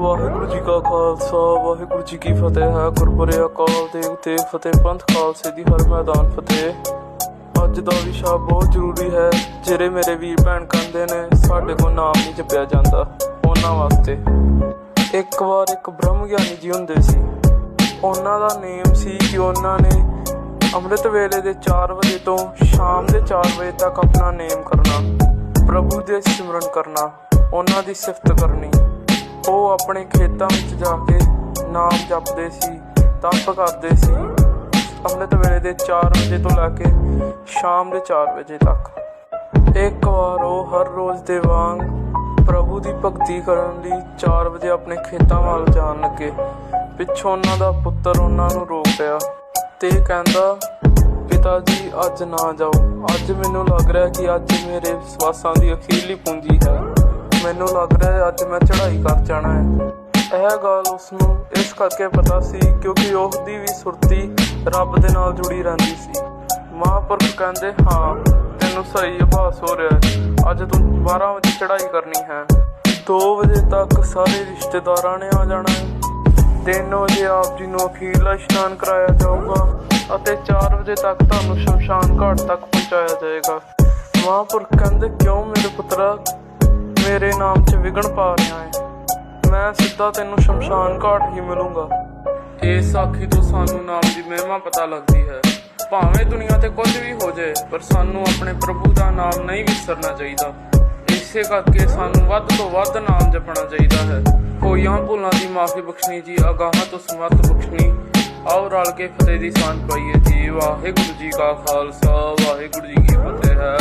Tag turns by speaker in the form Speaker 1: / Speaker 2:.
Speaker 1: ਵਾਹਿਗੁਰੂ ਜੀ ਕਾ ਖਾਲਸਾ, ਵਾਹਿਗੁਰੂ ਜੀ ਕੀ ਫਤਿਹ। ਹੈ ਗੁਰਪੁਰੇ ਅਕਾਲ ਦੇਵ ਤੇ ਫਤਿਹ ਪੰਥ ਖਾਲਸੇ ਦੀ ਹਰ ਮੈਦਾਨ ਫਤਿਹ। ਅੱਜ ਦਾ ਵਿਸ਼ਾ ਬਹੁਤ ਜ਼ਰੂਰੀ ਹੈ, ਜਿਹੜੇ ਮੇਰੇ ਵੀਰ ਭੈਣ ਕਹਿੰਦੇ ਨੇ, ਸਾਡੇ ਕੋਲ ਨਾਮ ਨਹੀਂ ਜਪਿਆ ਜਾਂਦਾ, ਉਹਨਾਂ ਵਾਸਤੇ। ਇੱਕ ਵਾਰ ਇੱਕ ਬ੍ਰਹਮ ਗਿਆਨੀ ਜੀ ਹੁੰਦੇ ਸੀ। ਉਹਨਾਂ ਦਾ ਨੇਮ ਸੀ ਕਿ ਉਹਨਾਂ ਨੇ ਅੰਮ੍ਰਿਤ ਵੇਲੇ ਦੇ 4 ਵਜੇ ਤੋਂ ਸ਼ਾਮ ਦੇ 4 ਵਜੇ ਤੱਕ ਆਪਣਾ ਨੇਮ ਕਰਨਾ, ਪ੍ਰਭੂ ਦੇ ਸਿਮਰਨ ਕਰਨਾ, ਉਹਨਾਂ ਦੀ ਸਿਫਤ ਕਰਨੀ। ਉਹ ਆਪਣੇ ਖੇਤਾਂ ਵਿੱਚ ਜਾ ਕੇ ਨਾਮ ਜਪਦੇ ਸੀ, ਤਪ ਕਰਦੇ ਸੀ। ਅੰਮ੍ਰਿਤ ਵੇਲੇ ਦੇ 4 ਵਜੇ ਤੋਂ ਲੈ ਕੇ ਸ਼ਾਮ ਦੇ 4 ਵਜੇ ਤੱਕ। ਇੱਕ ਵਾਰ ਉਹ ਹਰ ਰੋਜ਼ ਦੇ ਵਾਂਗ ਪ੍ਰਭੂ ਦੀ ਭਗਤੀ ਕਰਨ ਲਈ 4 ਵਜੇ ਆਪਣੇ ਖੇਤਾਂ ਵੱਲ ਜਾਣ ਲੱਗੇ। ਪਿੱਛੋਂ ਉਹਨਾਂ ਦਾ ਪੁੱਤਰ ਉਹਨਾਂ ਨੂੰ ਰੋਕ ਪਿਆ ਤੇ ਕਹਿੰਦਾ, ਪਿਤਾ ਜੀ, ਅੱਜ ਨਾ ਜਾਓ। ਅੱਜ ਮੈਨੂੰ ਲੱਗ ਰਿਹਾ ਕਿ ਅੱਜ ਮੇਰੇ ਸਵਾਸਾਂ ਦੀ ਅਖੀਰਲੀ ਪੂੰਜੀ ਹੈ। ਮੈਨੂੰ ਲੱਗ ਰਿਹਾ ਹੈ ਅੱਜ ਮੈਂ ਚੜ੍ਹਾਈ ਕਰ ਜਾਣਾ ਹੈ। ਇਹ ਗੱਲ ਉਸ ਨੂੰ ਇਸ ਕਰਕੇ ਪਤਾ ਸੀ ਕਿਉਂਕਿ ਉਸ ਦੀ ਵੀ ਸੁਰਤੀ ਰੱਬ ਦੇ ਨਾਲ ਜੁੜੀ ਰਹਿੰਦੀ ਸੀ। ਮਹਾਂਪੁਰਖ ਕਹਿੰਦੇ, ਹਾਂ, ਤੈਨੂੰ ਸਹੀ ਅਭਾਸ ਹੋ ਰਿਹਾ ਹੈ। ਅੱਜ ਤੂੰ 12 ਵਜੇ ਚੜ੍ਹਾਈ ਕਰਨੀ ਹੈ। 2 ਵਜੇ ਤੱਕ ਸਾਰੇ ਰਿਸ਼ਤੇਦਾਰਾਂ ਨੇ ਆ ਜਾਣਾ ਹੈ। 3 ਵਜੇ ਆਪ ਜੀ ਨੂੰ ਅਖੀਰਲਾ ਇਸ਼ਨਾਨ ਕਰਾਇਆ ਜਾਊਗਾ ਅਤੇ 4 ਵਜੇ ਤੱਕ ਤੁਹਾਨੂੰ ਸ਼ਮਸ਼ਾਨ ਘਾਟ ਤੱਕ ਪਹੁੰਚਾਇਆ ਜਾਏਗਾ। ਮਹਾਂਪੁਰਖ ਕਹਿੰਦੇ, ਕਿਉਂ ਮੇਰੇ ਪੁੱਤਰਾ ਮੇਰੇ ਨਾਮ 'ਚ ਵਿਗਣ ਪਾ ਰਿਹਾ ਹੈ। ਮੈਂ ਸਿੱਧਾ ਤੈਨੂੰ ਸ਼ਮਸ਼ਾਨ ਘਾਟ ਹੀ ਮਿਲੂੰਗਾ। ਇਸ ਸਾਖੀ ਤੋਂ ਸਾਨੂੰ ਨਾਮ ਦੀ ਮਹਿਮਾ ਪਤਾ ਲੱਗਦੀ ਹੈ। ਭਾਵੇਂ ਦੁਨੀਆ ਤੇ ਕੁਝ ਵੀ ਹੋ ਜਾਏ, ਪਰ ਸਾਨੂੰ ਆਪਣੇ ਪ੍ਰਭੂ ਦਾ ਨਾਮ ਨਹੀਂ ਵਿਸਰਨਾ ਚਾਹੀਦਾ। ਇਸੇ ਕਰਕੇ ਸਾਨੂੰ ਵੱਧ ਤੋਂ ਵੱਧ ਨਾਮ ਜਪਣਾ ਚਾਹੀਦਾ ਹੈ। ਕੋਈਆਂ ਭੁੱਲਾਂ ਦੀ ਮਾਫੀ ਬਖਸ਼ਣੀ ਜੀ, ਅਗਾਹਾਂ ਤੋਂ ਸਮਰਥ ਬਖਸ਼ਣੀ। ਆਓ ਰਲ ਕੇ ਫਤਿਹ ਦੀ ਸਾਂਝ ਪਾਈਏ ਜੀ। ਵਾਹਿਗੁਰੂ ਜੀ ਕਾ ਖਾਲਸਾ, ਵਾਹਿਗੁਰੂ ਜੀ ਕੀ ਫਤਿਹ। ਹੈ